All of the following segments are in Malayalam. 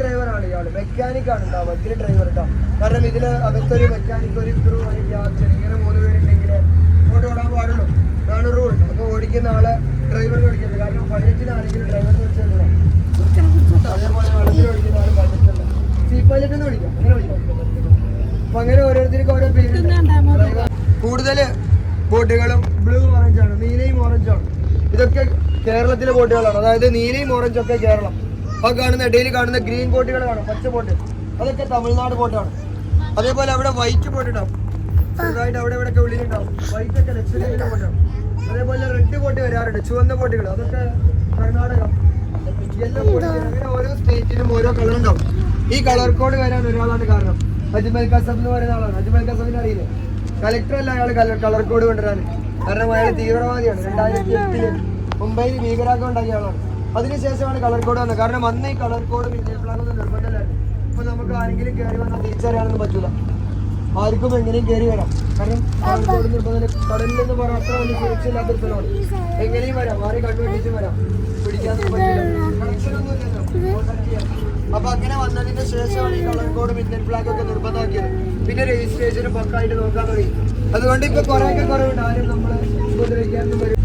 ഡ്രൈവറാണ് ഇയാൾ മെക്കാനിക് ആണ് ഉണ്ടാവുക ഇതിൽ ഡ്രൈവർ ഉണ്ടാവും കാരണം ഇതിൽ അകത്തൊരു മെക്കാനിക് ഒരു ക്രൂ ഒരു ക്യാപ്റ്റൻ ഇങ്ങനെ മൂന്ന് പേരുണ്ടെങ്കിൽ ഇങ്ങോട്ട് ഓടാൻ പാടുള്ളൂ. അതാണ് റൂൾ അപ്പോൾ ഓടിക്കുന്ന ആളെ ഡ്രൈവറിന് ഓടിക്കുന്നത് കാരണം പൈലറ്റിനാണെങ്കിലും ഡ്രൈവറിന് വെച്ചാൽ അതേപോലെ വെള്ളത്തിൽ ഓടിക്കുന്ന ആൾ പൈലറ്റല്ല സീ പൈലറ്റ് എന്ന് വിളിക്കാം. അങ്ങനെ വിളിക്കാം. അപ്പം അങ്ങനെ ഓരോരുത്തർക്കും ഓരോ പേര് കൂടുതൽ ബോട്ടുകളും ബ്ലൂ ഓറഞ്ച് ആണ്. നീലയും ഓറഞ്ചാണ് ഇതൊക്കെ കേരളത്തിലെ ബോട്ടുകളാണ്. അതായത് നീലയും ഓറഞ്ചും ഒക്കെ കേരളം. ആ കാണുന്ന ഇടയിൽ കാണുന്ന ഗ്രീൻ ബോട്ടുകൾ കാണും. പച്ച ബോട്ട്. അതൊക്കെ തമിഴ്നാട് ബോട്ടാണ്. അതേപോലെ അവിടെ വൈറ്റ് ബോട്ട് ഉണ്ടാവും ചെറുതായിട്ട് അവിടെ ഇവിടെ ഒക്കെ ഉള്ളിലുണ്ടാവും വൈറ്റ് ഒക്കെ ബോട്ടാണ്. അതേപോലെ റെഡ് ബോട്ട് വരാറുണ്ട്. ചുവന്ന ബോട്ടുകൾ. അതൊക്കെ കർണാടക യെല്ലോ ബോട്ട് അങ്ങനെ ഓരോ സ്റ്റേറ്റിനും ഓരോ കളർ ഉണ്ടാവും. ഈ കളർ കോഡ് വരാൻ ഒരാളാണ് കാരണം. അജ്മൽ കസബ് എന്ന് പറയുന്ന ആളാണ്. അജ്മൽ കസബിന് അറിയില്ലേ? കളക്ടർ അല്ല അയാൾ കളർ കോഡ് കൊണ്ടുവരാൻ. കാരണം അയാൾ തീവ്രവാദിയാണ്. രണ്ടായിരത്തി എട്ടിൽ മുംബൈയിൽ ഭീകരാഗ്രഹം ഉണ്ടാക്കിയ ആളാണ്. അതിനുശേഷമാണ് കളർ കോഡ് വന്നത്. കാരണം അന്ന് ഈ കളർ കോഡ് ഇന്ത്യൻ പ്ലാൻ ഒന്നും നിർബന്ധമല്ലായിരുന്നു. അപ്പൊ നമുക്ക് ആരെങ്കിലും കയറി വന്നാൽ തിരിച്ചറിയാനൊന്നും പറ്റൂല. ആർക്കും എങ്ങനെയും കയറി വരാം. കാരണം കളർ കോഡ് നിർബന്ധം കടലിൽ നിന്ന് പറഞ്ഞാൽ അത്ര വലിയ സുരക്ഷയില്ലാത്ത സ്ഥലമാണ്. എങ്ങനെയും വരാം. ആരെയും കണ്ടുപിടിച്ചും വരാം. പറ്റില്ല അപ്പൊ അങ്ങനെ വന്നതിന് ശേഷമാണ് ഈ കളർ കോഡും ഇന്ത്യൻ ഫ്ലാഗ് ഒക്കെ നിർബന്ധമാക്കിയത്. പിന്നെ രജിസ്ട്രേഷനും പക്കായിട്ട് നോക്കാൻ തുടങ്ങി. അതുകൊണ്ട് ഇപ്പൊ കുറെ ഒക്കെ കുറവുണ്ട്. ആരും നമ്മളെ ഉപദ്രവിക്കാനൊന്നും വരും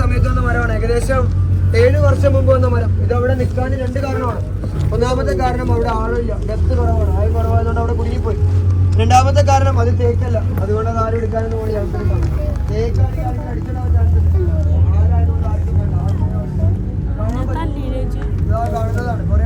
സമയത്ത് വന്ന മരമാണ്. ഏകദേശം ഏഴ് വർഷം മുമ്പ് വന്ന മരം. ഇത് അവിടെ നിൽക്കാൻ രണ്ട് കാരണമാണ്. ഒന്നാമത്തെ കാരണം അവിടെ ആളില്ല ഡെപ്ത് കുറവാണ്. ആയ കുറവായതുകൊണ്ട് അവിടെ കുടുങ്ങിപ്പോയി. രണ്ടാമത്തെ കാരണം അത് തേക്കല്ല. അതുകൊണ്ട് അത് ആരും എടുക്കാനൊന്നും കൂടി ചാൻസ് തേക്കാണെങ്കിൽ അടിച്ചിടാൻ. കാണുന്നതാണ്. കുറെ